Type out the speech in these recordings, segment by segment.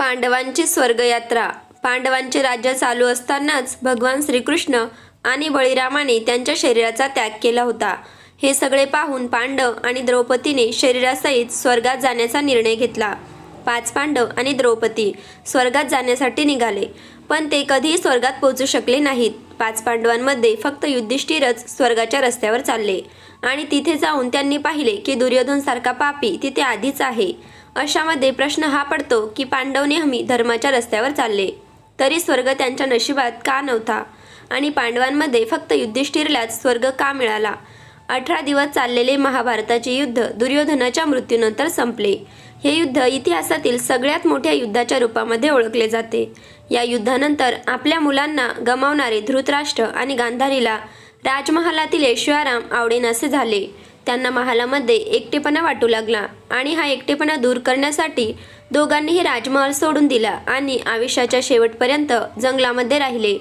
पांडवांची स्वर्गयात्रा. पांडवांचे राज्य चालू असतानाच भगवान श्रीकृष्ण आणि बळीरामाने त्यांच्या शरीराचा त्याग केला होता. हे सगळे पाहून पांडव आणि द्रौपदीने शरीरासहित स्वर्गात जाण्याचा निर्णय घेतला. पाच पांडव आणि द्रौपदी स्वर्गात जाण्यासाठी निघाले पण ते कधीही स्वर्गात पोहोचू शकले नाहीत. पाच पांडवांमध्ये फक्त युधिष्ठिरच स्वर्गाच्या रस्त्यावर चालले आणि तिथे जाऊन त्यांनी पाहिले की दुर्योधनसारखा पापी तिथे आधीच आहे. अशामध्ये प्रश्न हा पडतो की पांडव नेहमी धर्माच्या रस्त्यावर चालले. तरी स्वर्ग त्यांच्या नशिबात का नव्हता? आणि पांडवांमध्ये फक्त युद्धिष्ठिरलाच स्वर्ग का मिळाला? अठरा दिवस चाललेले महाभारताचे युद्ध दुर्योधनाच्या मृत्यूनंतर संपले. हे युद्ध इतिहासातील सगळ्यात मोठ्या युद्धाच्या रूपामध्ये ओळखले जाते. या युद्धानंतर आपल्या मुलांना गमावणारे धृतराष्ट्र आणि गांधारीला राजमहालातील ऐश्वर्याराम आवडेनासे झाले. त्यांना महालामध्ये एकटेपणा वाटू लागला आणि हा एकटेपणा दूर करण्यासाठी दोघांनीही राजमहल सोडून दिला आणि आयुष्याच्या शेवटपर्यंत जंगलामध्ये राहिले.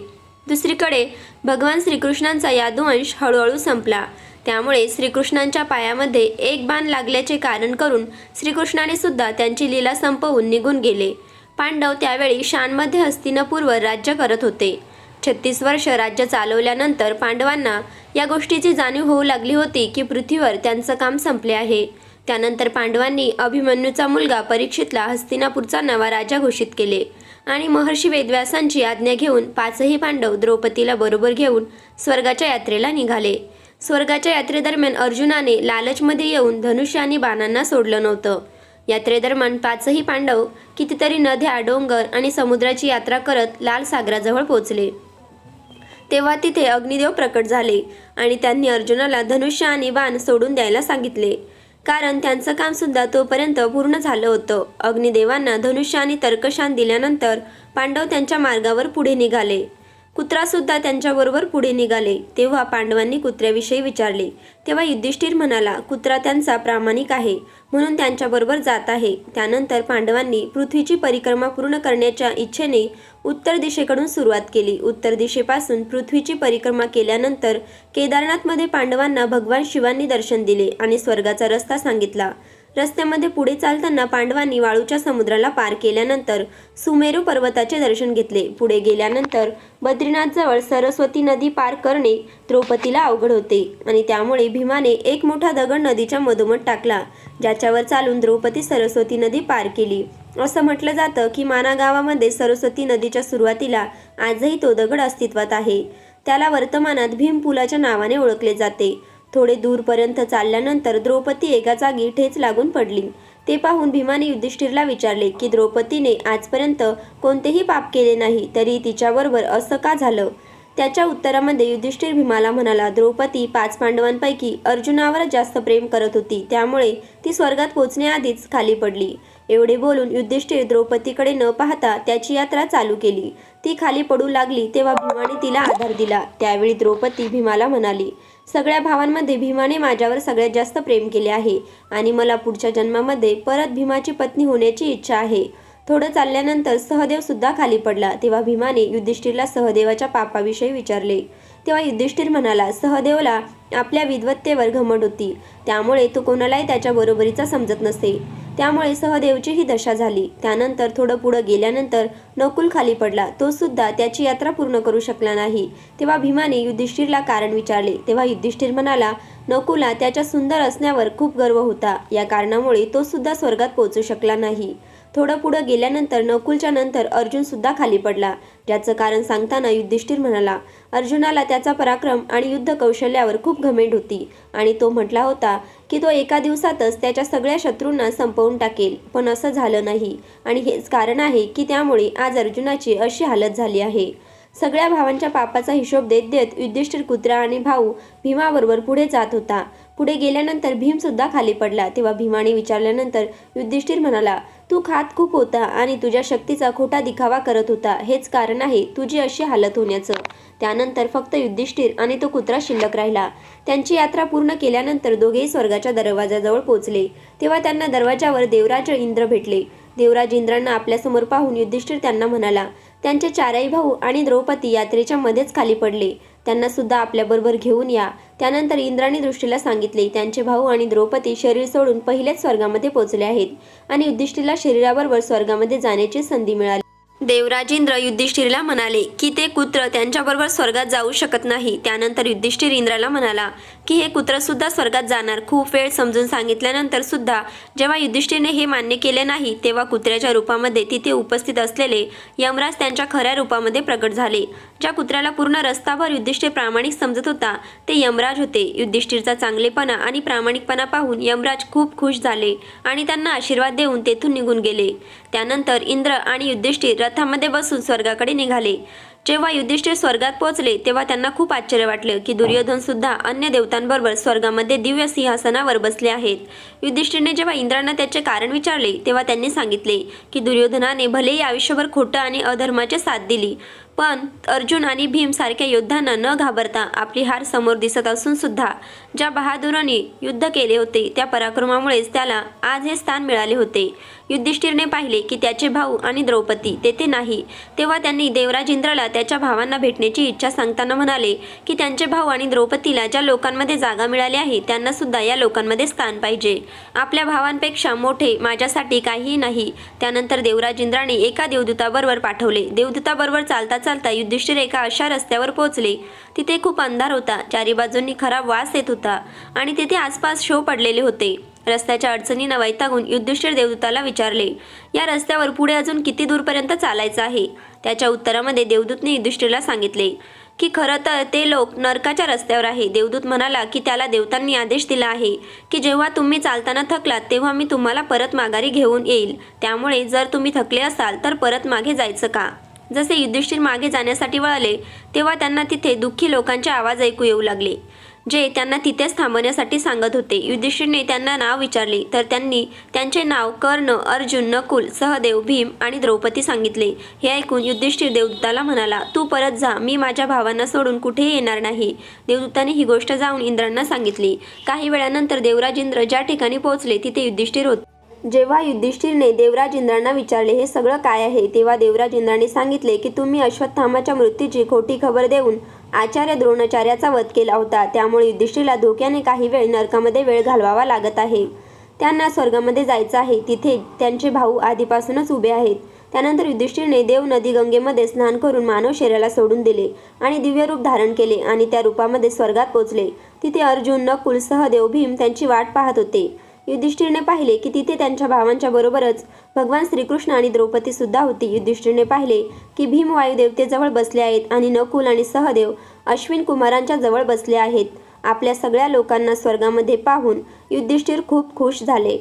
दुसरीकडे भगवान श्रीकृष्णांचा यादुवंश हळूहळू संपला. त्यामुळे श्रीकृष्णांच्या पायामध्ये एक बाण लागल्याचे कारण करून श्रीकृष्णाने सुद्धा त्यांची लीला संपवून निघून गेले. पांडव त्यावेळी शानमध्ये हस्तिनपूरवर राज्य करत होते. छत्तीस वर्ष राज्य चालवल्यानंतर पांडवांना या गोष्टीची जाणीव होऊ लागली होती की पृथ्वीवर त्यांचं काम संपले आहे. त्यानंतर पांडवांनी अभिमन्यूचा मुलगा परीक्षितला हस्तिनापूरचा नवा राजा घोषित केले आणि महर्षी वेदव्यासांची आज्ञा घेऊन पाचही पांडव द्रौपदीला बरोबर घेऊन स्वर्गाच्या यात्रेला निघाले. स्वर्गाच्या यात्रेदरम्यान अर्जुनाने लालचमध्ये येऊन धनुष्य आणि बाणांना सोडलं नव्हतं. यात्रेदरम्यान पाचही पांडव कितीतरी नद्या डोंगर आणि समुद्राची यात्रा करत लाल सागराजवळ पोहोचले. तेव्हा तिथे अग्निदेव प्रकट झाले आणि त्यांनी अर्जुनाला धनुष्य आणि बाण सोडून द्यायला सांगितले. कारण त्यांचं काम सुद्धा तोपर्यंत पूर्ण झालं होतं. अग्निदेवांना धनुष्य आणि तर्कशान दिल्यानंतर पांडव त्यांच्या मार्गावर पुढे निघाले. कुत्रासुद्धा त्यांच्याबरोबर पुढे निघाले. तेव्हा पांडवांनी कुत्र्याविषयी विचारले. तेव्हा युधिष्ठिर म्हणाला कुत्रा त्यांचा प्रामाणिक आहे म्हणून त्यांच्याबरोबर जात आहे. त्यानंतर पांडवांनी पृथ्वीची परिक्रमा पूर्ण करण्याच्या इच्छेने उत्तर दिशेकडून सुरुवात केली. उत्तर दिशेपासून पृथ्वीची परिक्रमा केल्यानंतर केदारनाथमध्ये पांडवांना भगवान शिवांनी दर्शन दिले आणि स्वर्गाचा रस्ता सांगितला. रस्त्यामध्ये पुढे चालताना पांडवांनी वाळूच्या समुद्राला पार केल्यानंतर सुमेरू पर्वताचे दर्शन घेतले. पुढे गेल्यानंतर बद्रीनाथजवळ सरस्वती नदी पार करणे द्रौपदीला अवघड होते आणि त्यामुळे भीमाने एक मोठा दगड नदीच्या मधोमध टाकला ज्याच्यावर चालून द्रौपदी सरस्वती नदी पार केली. असं म्हटलं जातं की माना गावामध्ये सरस्वती नदीच्या सुरुवातीला आजही तो दगड अस्तित्वात आहे. त्याला वर्तमानात भीम पुलाच्या नावाने ओळखले जाते. थोडे दूरपर्यंत चालल्यानंतर द्रौपदी एका जागी ठेच लागून पडली. ते पाहून भीमाने युधिष्ठिरला विचारले की द्रौपदीने आजपर्यंत कोणतेही पाप केले नाही तरी तिच्याबरोबर असं का झालं? त्याच्या उत्तरामध्ये युधिष्ठिर भीमाला म्हणाला द्रौपदी पाच पांडवांपैकी अर्जुनावर जास्त प्रेम करत होती त्यामुळे ती स्वर्गात पोचण्याआधीच खाली पडली. एवढे बोलून युधिष्ठिर द्रौपदीकडे न पाहता त्याची यात्रा चालू केली. ती खाली पडू लागली तेव्हा भीमाने तिला आधार दिला. त्यावेळी द्रौपदी भीमाला म्हणाली सगळ्या भावांमध्ये भीमाने माझ्यावर सगळ्यात जास्त प्रेम केले आहे आणि मला पुढच्या जन्मामध्ये परत भीमाची पत्नी होण्याची इच्छा आहे. थोडं चालल्यानंतर सहदेव सुद्धा खाली पडला तेव्हा भीमाने युधिष्ठिरला सहदेवाच्या पापाविषयी विचारले. तेव्हा युधिष्ठिर म्हणाला सहदेवला आपल्या विद्वत्तेवर घमंड होती. त्यामुळे तो कोणालाही त्याच्या बरोबरीचा समजत नसे. त्यामुळे सहदेवची ही दशा झाली. त्यानंतर थोडं पुढं गेल्यानंतर नकुल खाली पडला. तो सुद्धा त्याची यात्रा पूर्ण करू शकला नाही. तेव्हा भीमाने युधिष्ठिरला कारण विचारले. तेव्हा युधिष्ठिर म्हणाला नकुला त्याच्या सुंदर असण्यावर खूप गर्व होता. या कारणामुळे तो सुद्धा स्वर्गात पोहोचू शकला नाही. थोडं पुढं गेल्यानंतर नकुलच्या नंतर अर्जुन सुद्धा खाली पडला. ज्याचं कारण सांगताना युधिष्ठिर म्हणाला अर्जुनाला त्याचा पराक्रम आणि युद्ध कौशल्यावर खूप घमेंड होती आणि तो म्हटला होता की तो एका दिवसातच त्याच्या सगळ्या शत्रूंना संपवून टाकेल. पण असं झालं नाही आणि हेच कारण आहे की त्यामुळे आज अर्जुनाची अशी हालत झाली आहे. सगळ्या भावांच्या पापाचा हिशोब देत देत युधिष्ठिर कुत्रा आणि भाऊ भीमाबरोबर पुढे जात होता. पुढे गेल्यानंतर भीम सुद्धा खाली पडला. तेव्हा भीमाने विचारल्यानंतर युधिष्ठिर म्हणाला तू खात खूप होता आणि तुझ्या शक्तीचा खोटा दिखावा करत होता. हेच कारण आहे तुझी अशी हालत होण्याचं. त्यानंतर फक्त युधिष्ठिर आणि तो कुत्रा शिल्लक राहिला. त्यांची यात्रा पूर्ण केल्यानंतर दोघेही स्वर्गाच्या दरवाजाजवळ पोहोचले. तेव्हा त्यांना दरवाजावर देवराज इंद्र भेटले. देवराज इंद्रांना आपल्यासमोर पाहून युधिष्ठिर त्यांना म्हणाला त्यांचे चारही भाऊ आणि द्रौपदी यात्रेच्या मध्येच खाली पडले. त्यांना सुद्धा आपल्याबरोबर घेऊन या. त्यानंतर इंद्राने दृष्टीला सांगितले त्यांचे भाऊ आणि द्रौपदी शरीर सोडून पहिलेच स्वर्गामध्ये पोहोचले आहेत आणि युधिष्ठिरला शरीराबरोबर स्वर्गामध्ये जाण्याची संधी मिळाली. देवराजेंद्र युधिष्ठिरला म्हणाले की ते कुत्र त्यांच्याबरोबर स्वर्गात जाऊ शकत नाही. त्यानंतर युधिष्ठिर इंद्राला म्हणाला की हे कुत्र सुद्धा स्वर्गात जाणार. खूप वेळ समजून सांगितल्यानंतर सुद्धा जेव्हा युधिष्ठिरने हे मान्य केले नाही तेव्हा कुत्र्याच्या रूपामध्ये तिथे उपस्थित असलेले यमराज त्यांच्या खऱ्या रूपामध्ये प्रकट झाले. ज्या कुत्र्याला पूर्ण रस्ताभर युधिष्ठिर प्रामाणिक समजत होता ते यमराज होते. युधिष्ठिरचा चांगलेपणा आणि प्रामाणिकपणा पाहून यमराज खूप खुश झाले आणि त्यांना आशीर्वाद देऊन तेथून निघून गेले. त्यानंतर इंद्र आणि युधिष्ठिर रथामध्ये बसून स्वर्गाकडे निघाले. जेव्हा युधिष्ठिर स्वर्गात पोहोचले तेव्हा त्यांना खूप आश्चर्य वाटले की दुर्योधन सुद्धा अन्य देवतांबरोबर स्वर्गामध्ये दिव्य सिंहासनावर बसले आहेत. युधिष्ठिरने जेव्हा इंद्रांना त्याचे कारण विचारले तेव्हा त्यांनी सांगितले की दुर्योधनाने भलेही आयुष्यभर खोटं आणि अधर्माचे साथ दिली पण अर्जुन आणि भीम सारख्या योद्ध्यांना न घाबरता आपली हार समोर दिसत असून सुद्धा ज्या बहादुरांनी युद्ध केले होते त्या पराक्रमामुळेच त्याला आज हे स्थान मिळाले होते. युधिष्ठिरने पाहिले की त्याचे भाऊ आणि द्रौपदी तेथे नाही. तेव्हा त्यांनी देवराज इंद्राला त्याच्या भावांना भेटण्याची इच्छा सांगताना म्हणाले की त्यांचे भाऊ आणि द्रौपदीला ज्या लोकांमध्ये जागा मिळाली आहे त्यांना सुद्धा या लोकांमध्ये स्थान पाहिजे. आपल्या भावांपेक्षा मोठे माझ्यासाठी काहीही नाही. त्यानंतर देवराज इंद्राने एका देवदूताबरोबर पाठवले. देवदूताबरोबर चालताच चालता युधिष्ठिर एका अशा रस्त्यावर पोहोचले. तिथे खूप अंधार होता. चारी बाजूंनी खराब वास येत होता आणि तिथे आसपास शो पडलेले होते. रस्त्याच्या अडचणींना वैतागून युधिष्ठिर देवदूताला विचारले या रस्त्यावर पुढे अजून किती दूरपर्यंत चालायचं आहे? त्याच्या उत्तरामध्ये देवदूतने युधिष्ठिरला सांगितले की खरं तर ते लोक नरकाच्या रस्त्यावर आहे. देवदूत म्हणाला की त्याला देवतांनी आदेश दिला आहे की जेव्हा तुम्ही चालताना थकलात तेव्हा मी तुम्हाला परत माघारी घेऊन येईल. त्यामुळे जर तुम्ही थकले असाल तर परत मागे जायचं का? जसे युधिष्ठिर मागे जाण्यासाठी वळाले तेव्हा त्यांना तिथे दुःखी लोकांचे आवाज ऐकू येऊ लागले जे त्यांना तिथेच थांबण्यासाठी सांगत होते. युधिष्ठिरने त्यांना नाव विचारले तर त्यांनी त्यांचे नाव कर्ण अर्जुन नकुल सहदेव भीम आणि द्रौपदी सांगितले. हे ऐकून युधिष्ठिर देवदूताला म्हणाला तू परत जा मी माझ्या भावांना सोडून कुठेही येणार नाही. देवदूताने ही गोष्ट जाऊन इंद्रांना सांगितली. काही वेळानंतर देवराज इंद्र ज्या ठिकाणी पोहोचले तिथे युधिष्ठिर होते. जेव्हा युधिष्ठिरने देवराज इंद्रांना विचारले हे सगळं काय आहे? तेव्हा देवराज इंद्राने सांगितले की तुम्ही अश्वत्थामाच्या मृत्यूची खोटी खबर देऊन आचार्य द्रोणाचार्याचा वध केला होता. त्यामुळे युधिष्ठिरला धोक्याने काही वेळ नरकामध्ये वेळ घालवावा लागत आहे. त्यांना स्वर्गामध्ये जायचं आहे. तिथे त्यांचे भाऊ आधीपासूनच उभे आहेत. त्यानंतर युधिष्ठिरने देव नदी गंगेमध्ये स्नान करून मानव शरीराला सोडून दिले आणि दिव्य रूप धारण केले आणि त्या रूपामध्ये स्वर्गात पोचले. तिथे अर्जुन नकुलसह देवभीम त्यांची वाट पाहत होते. युधिष्ठिरने पाहिले की तिथे त्यांच्या भावांच्या बरोबरच भगवान श्रीकृष्ण आणि द्रौपदी सुद्धा होती. युधिष्ठिरने पाहिले की भीम वायुदेवतेजवळ बसले आहेत आणि नकुल आणि सहदेव अश्विन कुमारांच्या जवळ बसले आहेत. आपल्या सगळ्या लोकांना स्वर्गामध्ये पाहून युधिष्ठिर खूप खुश झाले.